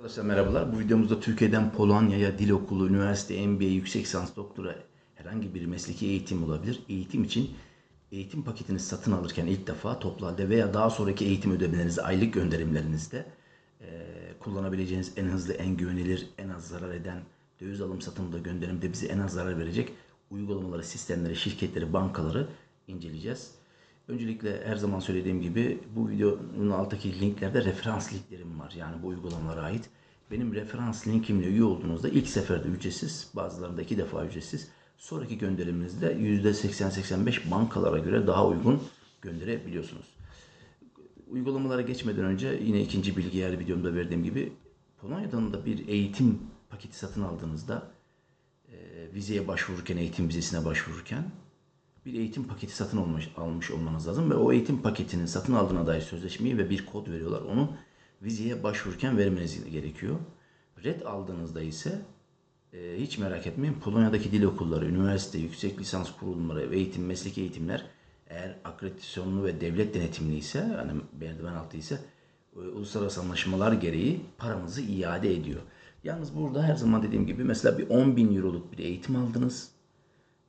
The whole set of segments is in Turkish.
Arkadaşlar merhabalar. Bu videomuzda Türkiye'den Polonya'ya dil okulu, üniversite, MBA, yüksek lisans, doktora herhangi bir mesleki eğitim olabilir. Eğitim için eğitim paketini satın alırken ilk defa toplu veya daha sonraki eğitim ödemelerinizde, aylık gönderimlerinizde eee, kullanabileceğiniz en hızlı, en güvenilir, en az zarar eden, döviz alım satımında gönderimde bize en az zarar verecek uygulamaları, sistemleri, şirketleri, bankaları inceleyeceğiz. Öncelikle her zaman söylediğim gibi bu videonun alttaki linklerde referans linklerim var. Yani bu uygulamalara ait. Benim referans linkimle üye olduğunuzda ilk seferde ücretsiz, bazılarında iki defa ücretsiz. Sonraki gönderiminizde %80-85 bankalara göre daha uygun gönderebiliyorsunuz. Uygulamalara geçmeden önce yine ikinci bilgi her videomda verdiğim gibi Polonya'dan da bir eğitim paketi satın aldığınızda e, vizeye başvururken, eğitim vizesine başvururken bir eğitim paketi satın almış, almış olmanız lazım ve o eğitim paketinin satın aldığına dair sözleşmeyi ve bir kod veriyorlar. Onu vizeye başvururken vermeniz gerekiyor. Red aldığınızda ise e, hiç merak etmeyin Polonya'daki dil okulları, üniversite, yüksek lisans kurulumları ve eğitim, mesleki eğitimler eğer akreditasyonlu ve devlet denetimli ise, yani merdiven altı ise e, uluslararası anlaşmalar gereği paranızı iade ediyor. Yalnız burada her zaman dediğim gibi mesela bir 10 bin euroluk bir eğitim aldınız.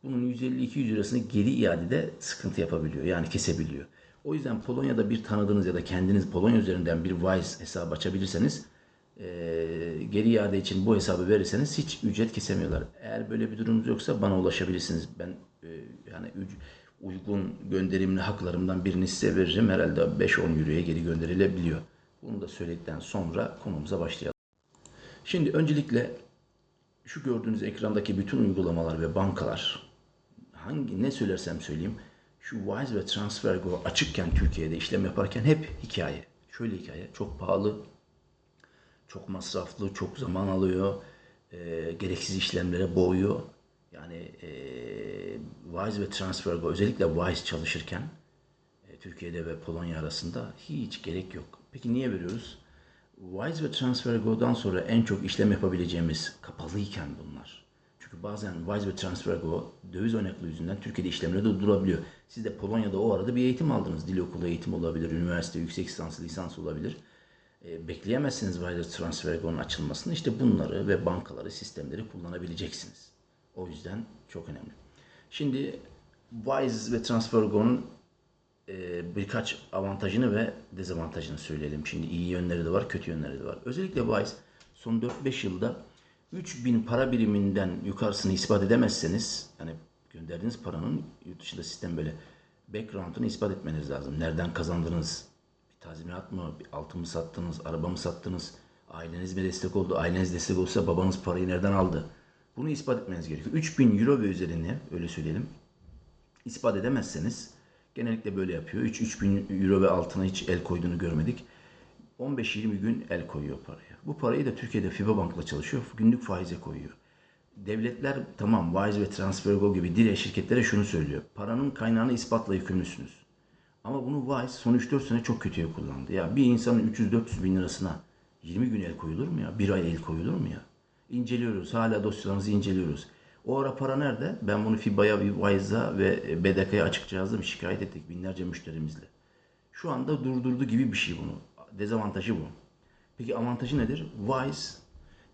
Bunun 150-200 lirasını geri iadede sıkıntı yapabiliyor. Yani kesebiliyor. O yüzden Polonya'da bir tanıdığınız ya da kendiniz Polonya üzerinden bir Wise hesabı açabilirseniz eee, geri iade için bu hesabı verirseniz hiç ücret kesemiyorlar. Eğer böyle bir durumunuz yoksa bana ulaşabilirsiniz. Ben eee, yani uygun gönderimli haklarımdan birini size veririm. Herhalde 5-10 euroya geri gönderilebiliyor. Bunu da söyledikten sonra konumuza başlayalım. Şimdi öncelikle şu gördüğünüz ekrandaki bütün uygulamalar ve bankalar hangi ne söylersem söyleyeyim şu Wise ve TransferGo açıkken Türkiye'de işlem yaparken hep hikaye. Şöyle hikaye çok pahalı, çok masraflı, çok zaman alıyor, e, gereksiz işlemlere boğuyor. Yani e, Wise ve TransferGo özellikle Wise çalışırken e, Türkiye'de ve Polonya arasında hiç gerek yok. Peki niye veriyoruz? Wise ve TransferGo'dan sonra en çok işlem yapabileceğimiz kapalıyken bunlar. Çünkü bazen Wise ve TransferGo döviz oynaklığı yüzünden Türkiye'de işlemleri durdurabiliyor. Siz de Polonya'da o arada bir eğitim aldınız. Dil okulu eğitim olabilir, üniversite, yüksek lisans, lisans olabilir. E, bekleyemezsiniz Wise TransferGo'nun açılmasını. İşte bunları ve bankaları, sistemleri kullanabileceksiniz. O yüzden çok önemli. Şimdi Wise ve TransferGo'nun e, birkaç avantajını ve dezavantajını söyleyelim. Şimdi iyi yönleri de var, kötü yönleri de var. Özellikle Wise son 4-5 yılda 3000 para biriminden yukarısını ispat edemezseniz, yani gönderdiğiniz paranın yurt dışında sistem böyle background'ını ispat etmeniz lazım. Nereden kazandınız? Bir tazminat mı? Bir altın mı sattınız? Araba mı sattınız? Aileniz mi destek oldu? Aileniz destek olsa babanız parayı nereden aldı? Bunu ispat etmeniz gerekiyor. 3000 euro ve üzerine öyle söyleyelim ispat edemezseniz genellikle böyle yapıyor. Hiç 3000 euro ve altına hiç el koyduğunu görmedik. 15-20 gün el koyuyor paraya. Bu parayı da Türkiye'de FIBA Bank'la çalışıyor. Günlük faize koyuyor. Devletler tamam Wise ve TransferGo gibi dire şirketlere şunu söylüyor. Paranın kaynağını ispatla yükümlüsünüz. Ama bunu Wise son 3-4 sene çok kötüye kullandı. Ya bir insanın 300-400 bin lirasına 20 gün el koyulur mu ya? Bir ay el koyulur mu ya? İnceliyoruz. Hala dosyalarınızı inceliyoruz. O ara para nerede? Ben bunu FIBA'ya, Wise'a ve BDK'ya açıkça yazdım. Şikayet ettik binlerce müşterimizle. Şu anda durdurdu gibi bir şey bunu. Dezavantajı bu. Peki avantajı nedir? Wise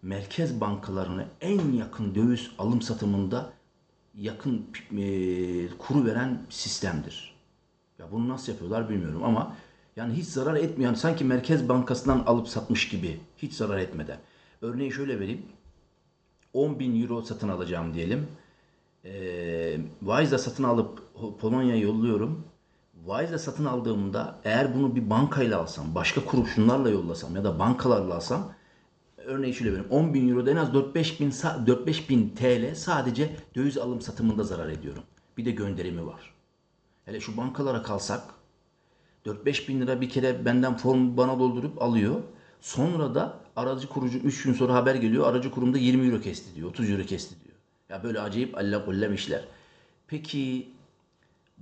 merkez bankalarına en yakın döviz alım satımında yakın e, kuru veren sistemdir. Ya bunu nasıl yapıyorlar bilmiyorum ama yani hiç zarar etmiyor. Sanki Merkez Bankası'ndan alıp satmış gibi. Hiç zarar etmeden. Örneği şöyle vereyim. 10 bin euro satın alacağım diyelim. Ee, Wise'da satın alıp Polonya'ya yolluyorum. Wise'da satın aldığımda eğer bunu bir bankayla alsam, başka kuruluşlarla yollasam ya da bankalarla alsam örneğin şöyle vereyim. 10 bin euroda en az 4-5 bin, 4-5 bin TL sadece döviz alım satımında zarar ediyorum. Bir de gönderimi var. Hele şu bankalara kalsak 4-5 bin lira bir kere benden form bana doldurup alıyor. Sonra da aracı kurucu 3 gün sonra haber geliyor. Aracı kurumda 20 euro kesti diyor. 30 euro kesti diyor. Ya böyle acayip allakullem işler. Peki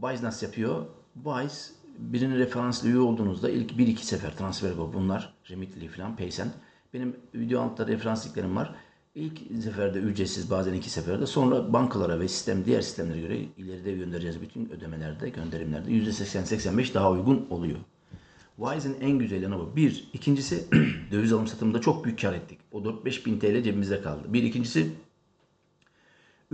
Wise nasıl yapıyor? Wise birinin referanslı üye olduğunuzda ilk 1-2 sefer transfer bu. Bunlar Remitly falan, Paysend. Benim video altta referans linklerim var. İlk seferde ücretsiz bazen iki seferde sonra bankalara ve sistem diğer sistemlere göre ileride göndereceğiz bütün ödemelerde gönderimlerde %80-85 daha uygun oluyor. Wise'ın en güzel yanı bu. Bir. ikincisi döviz alım satımında çok büyük kar ettik. O 4-5 bin TL cebimizde kaldı. Bir. ikincisi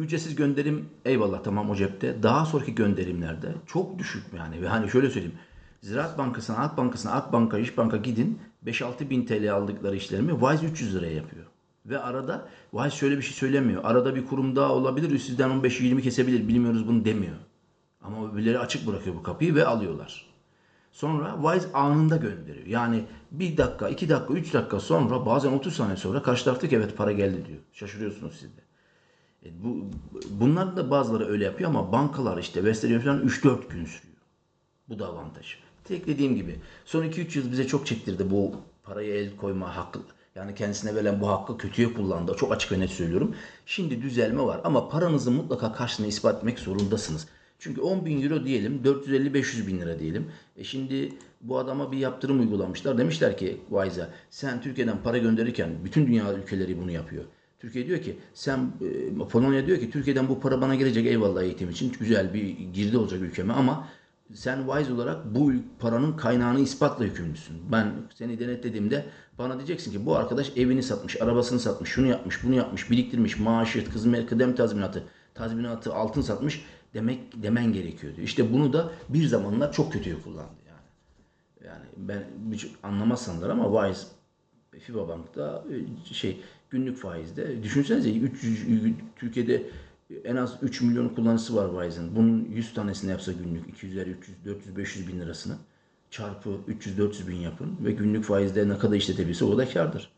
ücretsiz gönderim eyvallah tamam o cepte. Daha sonraki gönderimlerde çok düşük yani. Ve hani şöyle söyleyeyim. Ziraat Bankası'na, Halk Bankası'na, Akbank'a, İş Bank'a gidin 5-6 bin TL aldıkları işlerimi Wise 300 liraya yapıyor. Ve arada Wise şöyle bir şey söylemiyor. Arada bir kurum daha olabilir, sizden 15-20 kesebilir, bilmiyoruz bunu demiyor. Ama öbürleri açık bırakıyor bu kapıyı ve alıyorlar. Sonra Wise anında gönderiyor. Yani bir dakika, iki dakika, üç dakika sonra bazen 30 saniye sonra karşı taraftaki evet para geldi diyor. Şaşırıyorsunuz siz de. E bu, bunlar da bazıları öyle yapıyor ama bankalar işte Union falan 3-4 gün sürüyor. Bu da avantaj. Tek dediğim gibi son 2-3 yıl bize çok çektirdi bu paraya el koyma hakkı. Yani kendisine verilen bu hakkı kötüye kullandı. Çok açık ve net söylüyorum. Şimdi düzelme var ama paranızı mutlaka karşılığını ispat etmek zorundasınız. Çünkü 10 bin euro diyelim 450-500 bin lira diyelim. E şimdi bu adama bir yaptırım uygulamışlar. Demişler ki Wise'a sen Türkiye'den para gönderirken bütün dünya ülkeleri bunu yapıyor. Türkiye diyor ki sen e, Polonya diyor ki Türkiye'den bu para bana gelecek eyvallah eğitim için güzel bir girdi olacak ülkeme ama sen wise olarak bu paranın kaynağını ispatla yükümlüsün. Ben seni denetlediğimde bana diyeceksin ki bu arkadaş evini satmış, arabasını satmış, şunu yapmış, bunu yapmış, biriktirmiş, maaşı, kıdem tazminatı, tazminatı, altın satmış demek demen gerekiyor diyor. İşte bunu da bir zamanlar çok kötüye kullandı yani. Yani ben birçok anlamazsanlar ama Wise FIBA Bank'ta e, şey günlük faizde düşünsenize 300 Türkiye'de en az 3 milyon kullanıcısı var Wise'ın. Bunun 100 tanesini yapsa günlük 200'er 300 400 500 bin lirasını çarpı 300 400 bin yapın ve günlük faizde ne kadar işletebilse o da kardır.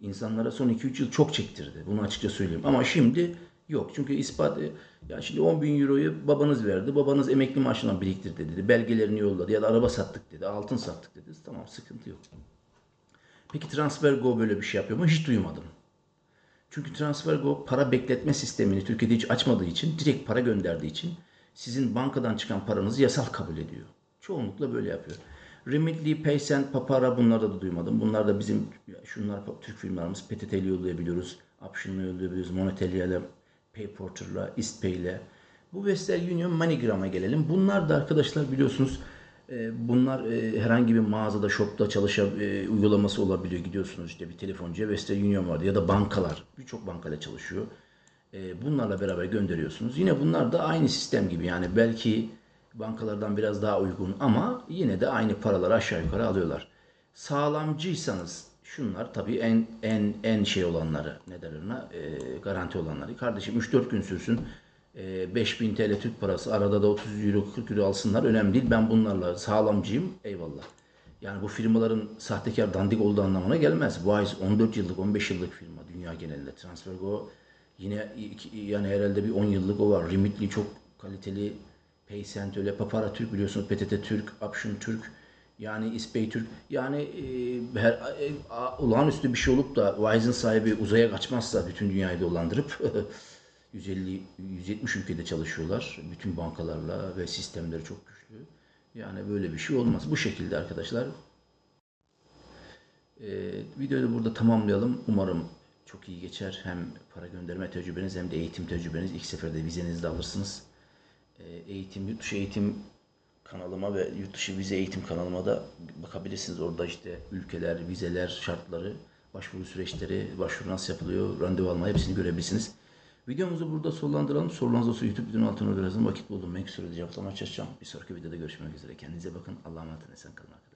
İnsanlara son 2-3 yıl çok çektirdi. Bunu açıkça söyleyeyim. Ama şimdi yok. Çünkü ispat ya şimdi 10 bin euroyu babanız verdi. Babanız emekli maaşından biriktirdi dedi. Belgelerini yolladı ya da araba sattık dedi. Altın sattık dedi. Tamam sıkıntı yok. Peki TransferGo böyle bir şey yapıyor mu? Hiç duymadım. Çünkü TransferGo para bekletme sistemini Türkiye'de hiç açmadığı için, direkt para gönderdiği için sizin bankadan çıkan paranızı yasal kabul ediyor. Çoğunlukla böyle yapıyor. Remitly, Paysend, Papara bunlarda da duymadım. Bunlar da bizim şunlar Türk firmalarımız PTT ile yollayabiliyoruz. Option'la yollayabiliyoruz. Monetalia ile, Payporter'la, EastPay ile. Bu Western Union MoneyGram'a gelelim. Bunlar da arkadaşlar biliyorsunuz bunlar e, herhangi bir mağazada, shopta çalışan e, uygulaması olabiliyor. Gidiyorsunuz işte bir telefoncuya Western Union vardı ya da bankalar. Birçok bankayla çalışıyor. Bunlarla beraber gönderiyorsunuz. Yine bunlar da aynı sistem gibi. Yani belki bankalardan biraz daha uygun ama yine de aynı paraları aşağı yukarı alıyorlar. Sağlamcıysanız şunlar tabii en en en şey olanları ne derler ona e, garanti olanları. Kardeşim 3-4 gün sürsün. E, 5000 TL Türk parası arada da 30 euro 40 euro alsınlar önemli değil. Ben bunlarla sağlamcıyım eyvallah. Yani bu firmaların sahtekar dandik olduğu anlamına gelmez. Wise 14 yıllık 15 yıllık firma dünya genelinde. TransferGo yine yani herhalde bir 10 yıllık o var. Remitly çok kaliteli. Paysend öyle. Papara Türk biliyorsunuz. PTT Türk. Option Türk. Yani İspey Türk. Yani e, her, e, a- olağanüstü bir şey olup da Wise'ın sahibi uzaya kaçmazsa bütün dünyayı dolandırıp 150 170 ülkede çalışıyorlar. Bütün bankalarla ve sistemleri çok güçlü. Yani böyle bir şey olmaz. Bu şekilde arkadaşlar. Ee, videoyu da burada tamamlayalım. Umarım çok iyi geçer. Hem para gönderme tecrübeniz hem de eğitim tecrübeniz. İlk seferde vizenizi de alırsınız. Ee, eğitim, yurt dışı eğitim kanalıma ve yurt dışı vize eğitim kanalıma da bakabilirsiniz. Orada işte ülkeler, vizeler, şartları, başvuru süreçleri, başvuru nasıl yapılıyor, randevu alma hepsini görebilirsiniz. Videomuzu burada sonlandıralım. Sorularınız olsa YouTube videonun altına birazdan vakit buldum. En kısa sürede cevaplamaya çalışacağım. Bir sonraki videoda görüşmek üzere. Kendinize bakın. Allah'a emanet olun. Esen kalın arkadaşlar.